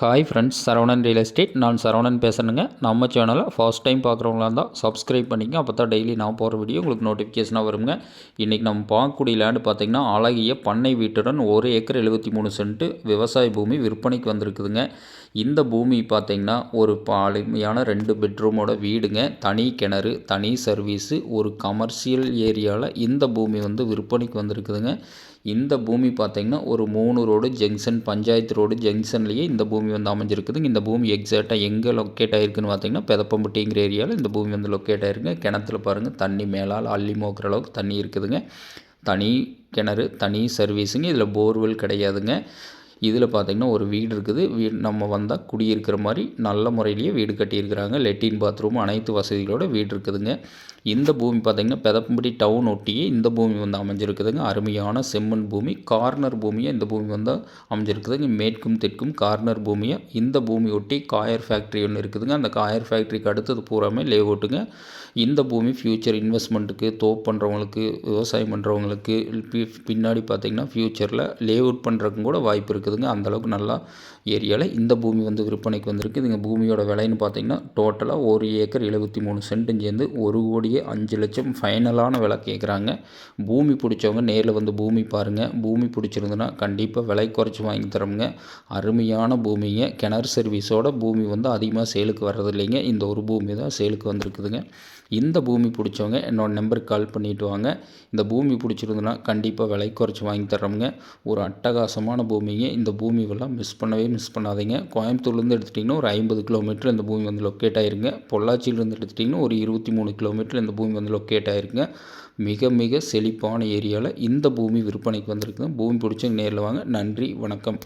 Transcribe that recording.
Hi friends Saravanan real estate நான் சரவணன் பேசுகிறேங்க நம்ம சேனலை ஃபர்ஸ்ட் டைம் பார்க்குறவங்களா இருந்தால் சப்ஸ்கிரைப் பண்ணிங்க அப்போ தான் டெய்லி நான் போகிற வீடியோ உங்களுக்கு நோட்டிஃபிகேஷனாக வருங்க. இன்றைக்கி நம்ம பார்க்கக்கூடிய லேண்டு பார்த்திங்கன்னா அழகிய பண்ணை வீட்டுடன் ஒரு ஏக்கர் எழுபத்தி மூணு சென்ட்டு விவசாய பூமி விற்பனைக்கு வந்திருக்குதுங்க. இந்த பூமி பார்த்திங்கன்னா ஒரு பழமையான ரெண்டு பெட்ரூமோட வீடுங்க. தனி கிணறு தனி சர்வீஸு ஒரு கமர்ஷியல் ஏரியாவில் இந்த பூமி வந்து விற்பனைக்கு வந்திருக்குதுங்க. இந்த பூமி பார்த்திங்கன்னா ஒரு மூணு ரோடு ஜங்ஷன் பஞ்சாயத்து ரோடு ஜங்ஷன்லேயே இந்த பூமி வந்து அமைஞ்சிருக்குதுங்க. இந்த பூமி எக்ஸாக்டாக எங்கே லொக்கேட் ஆகிருக்குன்னு பார்த்திங்கன்னா பெதப்பம்பட்டிங்கிற ஏரியாவில் இந்த பூமி வந்து லொக்கேட் ஆகிருக்குங்க கிணத்துல பாருங்கள் தண்ணி மேலால் அள்ளி மோக்கிற அளவுக்கு தண்ணி இருக்குதுங்க. தனி கிணறு தனி சர்வீஸுங்க இதில் போர்வெல் கிடையாதுங்க. இதில் பார்த்திங்கன்னா ஒரு வீடு இருக்குது. வீடு நம்ம வந்தால் குடியிருக்கிற மாதிரி நல்ல முறையிலேயே வீடு கட்டியிருக்கிறாங்க. லெட்டின் பாத்ரூம் அனைத்து வசதிகளோட வீடு இருக்குதுங்க. இந்த பூமி பார்த்திங்கன்னா பெதப்பம்படி டவுன் ஒட்டியே இந்த பூமி வந்து அமைஞ்சிருக்குதுங்க. அருமையான செம்மண் பூமி. கார்னர் பூமியாக இந்த பூமி வந்து அமைஞ்சிருக்குதுங்க. மேற்கும் தெற்கும் கார்னர் பூமியாக இந்த பூமி ஒட்டி காயர் ஃபேக்ட்ரி ஒன்று இருக்குதுங்க. அந்த காயர் ஃபேக்ட்ரிக்கு அடுத்தது பூராமே லே ஓட்டுங்க இந்த பூமி ஃப்யூச்சர் இன்வெஸ்ட்மெண்ட்டுக்கு தோப் பண்ணுறவங்களுக்கு விவசாயம் பண்ணுறவங்களுக்கு பின்னாடி பார்த்திங்கன்னா ஃப்யூச்சரில் லே அவுட் பண்ணுறக்கும் கூட வாய்ப்பு இருக்குது. இருக்குதுங்க. அந்தளவுக்கு நல்லா ஏரியாவில் இந்த பூமி வந்து விற்பனைக்கு வந்திருக்கு. இதுங்க பூமியோட விலைன்னு பார்த்திங்கன்னா டோட்டலாக ஒரு ஏக்கர் எழுபத்தி மூணு சென்ட்டும் சேர்ந்து ஒரு கோடியே அஞ்சு லட்சம் ஃபைனலான விலை கேட்குறாங்க பூமி பிடிச்சவங்க நேரில் வந்து பூமி பாருங்கள் பூமி பிடிச்சிருந்துன்னா கண்டிப்பாக விலை குறைச்சி வாங்கி தரோங்க அருமையான பூமிங்க. கிணறு சர்வீஸோட பூமி வந்து அதிகமாக சேலுக்கு வர்றது இல்லைங்க இந்த ஒரு பூமி தான் சேலுக்கு வந்திருக்குதுங்க. இந்த பூமி பிடிச்சவங்க என்னோடய நம்பருக்கு கால் பண்ணிவிட்டு வாங்க. இந்த பூமி பிடிச்சிருந்துன்னா கண்டிப்பாக விலை குறைச்சி வாங்கி தரோங்க ஒரு அட்டகாசமான பூமிங்க. இந்த பூமிவெல்லாம் மிஸ் பண்ணவே மிஸ் பண்ணாதீங்க. கோயம்புத்தூர்லேருந்து எடுத்துட்டிங்கன்னா ஒரு ஐம்பது கிலோமீட்டர் இந்த பூமி வந்து லொக்கேட் ஆகிருங்க பொள்ளாச்சியிலேருந்து எடுத்துட்டிங்கன்னா ஒரு இருபத்தி மூணு கிலோமீட்டர் இந்த பூமி வந்து லொக்கேட் ஆகிருங்க மிக மிக செழிப்பான ஏரியாவில் இந்த பூமி விற்பனைக்கு வந்திருக்குங்க பூமி பிடிச்சவங்க நேரில் வாங்க. நன்றி வணக்கம்.